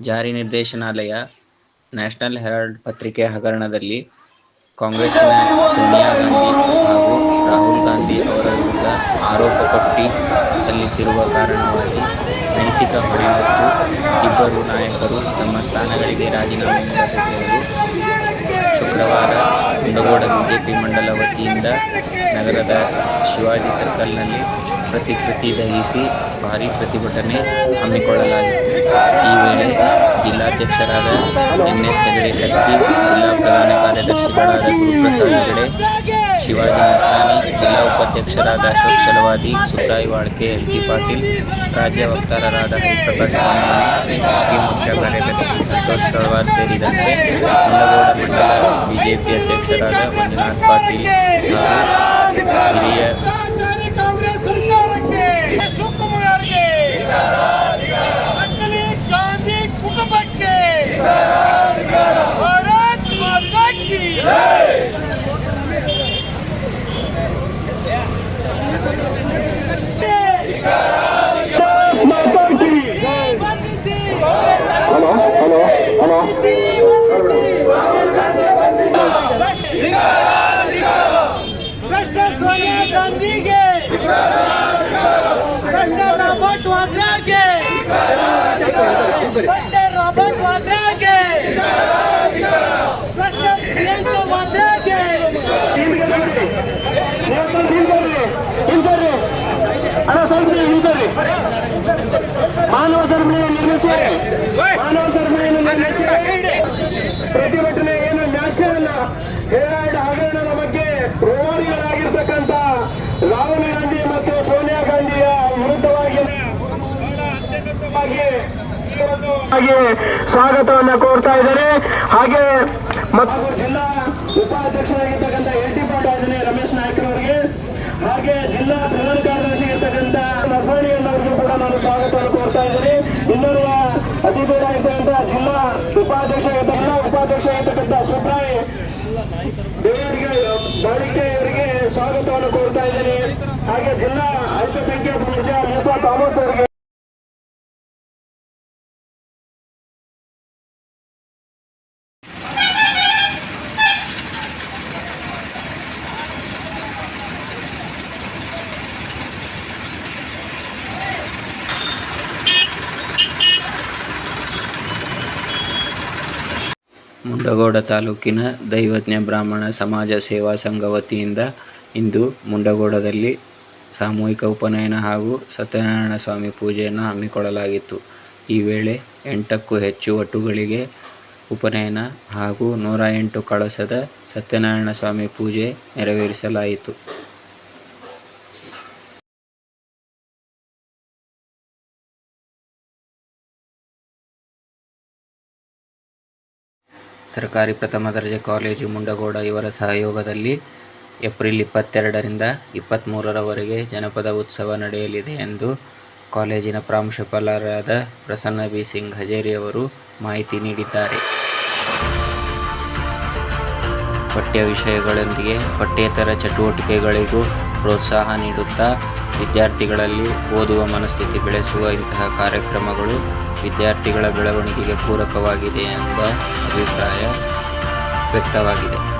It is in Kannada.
ಜಾರಿ ನಿರ್ದೇಶನಾಲಯ, ನ್ಯಾಷನಲ್ ಹೆರಾಲ್ಡ್ ಪತ್ರಿಕೆ ಹಗರಣದಲ್ಲಿ ಕಾಂಗ್ರೆಸ್ನ ಸೋನಿಯಾ ಗಾಂಧಿ ಹಾಗೂ ರಾಹುಲ್ ಗಾಂಧಿ ಅವರ ವಿರುದ್ಧ ಆರೋಪ ಪಟ್ಟಿ ಸಲ್ಲಿಸಿರುವ ಕಾರಣವಾಗಿ ನೈತಿಕ ಹೊಣೆ ಹೊತ್ತು ಇಬ್ಬರು ನಾಯಕರು ತಮ್ಮ ಸ್ಥಾನಗಳಿಗೆ ರಾಜೀನಾಮೆ ನೀಡಬೇಕೆಂದು ಶುಕ್ರವಾರ ಕುಂದಗೋಡ ಬಿಜೆಪಿ ಮಂಡಲ ವತಿಯಿಂದ ನಗರದ ಶಿವಾಜಿ ಸರ್ಕಲ್ನಲ್ಲಿ ಪ್ರತಿಕೃತಿ ದಹಿಸಿ ಭಾರೀ ಪ್ರತಿಭಟನೆ ಹಮ್ಮಿಕೊಳ್ಳಲಾಗಿತ್ತು. ಈ ವೇಳೆ ಜಿಲ್ಲಾಧ್ಯಕ್ಷರಾದ ಎನ್. ಎಸ್. ಹೆಗಡೆ ಶೆಟ್ಟಿ, ಜಿಲ್ಲಾ ಪ್ರಧಾನ ಕಾರ್ಯದರ್ಶಿಗಳಾದ ಗುರುಪ್ರಸಾದ್ ಹೆಗಡೆ, ಶಿವಾಜಿ ನರ್ಸಾನಿ, ಜಿಲ್ಲಾ ಉಪಾಧ್ಯಕ್ಷರಾದ ಅಶೋಕ್ ಚಲವಾದಿ, ಸುಬ್ರಾಯ ವಾಳ್ಕೆ, ಎಲ್. ಟಿ. ಪಾಟೀಲ್, ರಾಜ್ಯ ವಕ್ತಾರರಾದ ಹರಿಪ್ರಕಾಶ್ ಸಾಮಾನಿ, ಎಸ್ಟಿ ಮೋರ್ಚಾ ಕಾರ್ಯದರ್ಶಿ ಸಂತೋಷ್ ತಳವಾರ್ ಸೇರಿದಂತೆ ಕುಂದಗೋಳ ಮಂಡಲ ಬಿಜೆಪಿ ಅಧ್ಯಕ್ಷರಾದ ಮಂಜುನಾಥ್ ಪಾಟೀಲ್ ಹಾಗೂ ಹಿರಿಯ ಮಾನವ ಸರಪಳಿಯನ್ನು ನಿಲ್ಲಿಸಿ ಮಾನವ ಸರಪಳಿಯನ್ನು ನಿಲ್ಲಿಸಿ ಪ್ರತಿಭಟನೆ ಏನು ನ್ಯಾಷನಲ್ ಹೆರಾಲ್ಡ್ ಹಗರಣದ ಬಗ್ಗೆ ಪ್ರಧಾನಿಗಳಾಗಿರ್ತಕ್ಕಂಥ ರಾಹುಲ್ ಗಾಂಧಿ ಮತ್ತು ಸೋನಿಯಾ ಗಾಂಧಿಯ ವಿರುದ್ಧವಾಗಿ ಸ್ವಾಗತವನ್ನ ಕೋರ್ತಾ ಇದ್ದಾರೆ. ಹಾಗೆ ಮತ್ತು ಜಿಲ್ಲಾ ಉಪಾಧ್ಯಕ್ಷರಾಗಿರ್ತಕ್ಕಂಥ ಸ್ವಾಗತವನ್ನು ಇನ್ನೂರಿನ ಇದ್ದೀನಿ ಇನ್ನೋರ್ವ ಜಿಲ್ಲಾ ಉಪಾಧ್ಯಕ್ಷ ಜಿಲ್ಲಾ ಉಪಾಧ್ಯಕ್ಷ ಆಗಿರ್ತಕ್ಕಂಥ ಸುಬ್ರಾಯಿ ದೇವರಿಗೆ, ಬಾಳಿಕೆ ಅವರಿಗೆ ಸ್ವಾಗತವನ್ನು ಕೋರ್ತಾ ಇದ್ದೀನಿ. ಹಾಗೆ ಜಿಲ್ಲಾ ಅಲ್ಪಸಂಖ್ಯಾತ ಮೋರ್ಚಾ ಮೂಸಾ ಥಾಮಸ್ ಅವರಿಗೆ ಮುಂಡಗೋಡ ತಾಲೂಕಿನ ದೈವಜ್ಞ ಬ್ರಾಹ್ಮಣ ಸಮಾಜ ಸೇವಾ ಸಂಘ ವತಿಯಿಂದ ಇಂದು ಮುಂಡಗೋಡದಲ್ಲಿ ಸಾಮೂಹಿಕ ಉಪನಯನ ಹಾಗೂ ಸತ್ಯನಾರಾಯಣ ಸ್ವಾಮಿ ಪೂಜೆಯನ್ನು ಹಮ್ಮಿಕೊಳ್ಳಲಾಗಿತ್ತು. ಈ ವೇಳೆ ಎಂಟಕ್ಕೂ ಹೆಚ್ಚು ಒಟ್ಟುಗಳಿಗೆ ಉಪನಯನ ಹಾಗೂ ನೂರ ಎಂಟು ಕಳಸದ ಸತ್ಯನಾರಾಯಣ ಸ್ವಾಮಿ ಪೂಜೆ ನೆರವೇರಿಸಲಾಯಿತು. ಸರ್ಕಾರಿ ಪ್ರಥಮ ದರ್ಜೆ ಕಾಲೇಜು ಮುಂಡಗೋಡ ಇವರ ಸಹಯೋಗದಲ್ಲಿ ಏಪ್ರಿಲ್ ಇಪ್ಪತ್ತೆರಡರಿಂದ ಇಪ್ಪತ್ತ್ಮೂರರವರೆಗೆ ಜನಪದ ಉತ್ಸವ ನಡೆಯಲಿದೆ ಎಂದು ಕಾಲೇಜಿನ ಪ್ರಾಂಶುಪಾಲರಾದ ಪ್ರಸನ್ನ ಬಿ. ಸಿಂಗ್ ಹಜೇರಿಯವರು ಮಾಹಿತಿ ನೀಡಿದ್ದಾರೆ. ಪಠ್ಯ ವಿಷಯಗಳೊಂದಿಗೆ ಪಠ್ಯೇತರ ಚಟುವಟಿಕೆಗಳಿಗೂ ಪ್ರೋತ್ಸಾಹ ನೀಡುತ್ತಾ ವಿದ್ಯಾರ್ಥಿಗಳಲ್ಲಿ ಓದುವ ಮನಸ್ಥಿತಿ ಬೆಳೆಸುವ ಇಂತಹ ಕಾರ್ಯಕ್ರಮಗಳು ವಿದ್ಯಾರ್ಥಿಗಳ ಬೆಳವಣಿಗೆಗೆ ಪೂರಕವಾಗಿದೆ ಎಂಬ ಅಭಿಪ್ರಾಯ ವ್ಯಕ್ತವಾಗಿದೆ.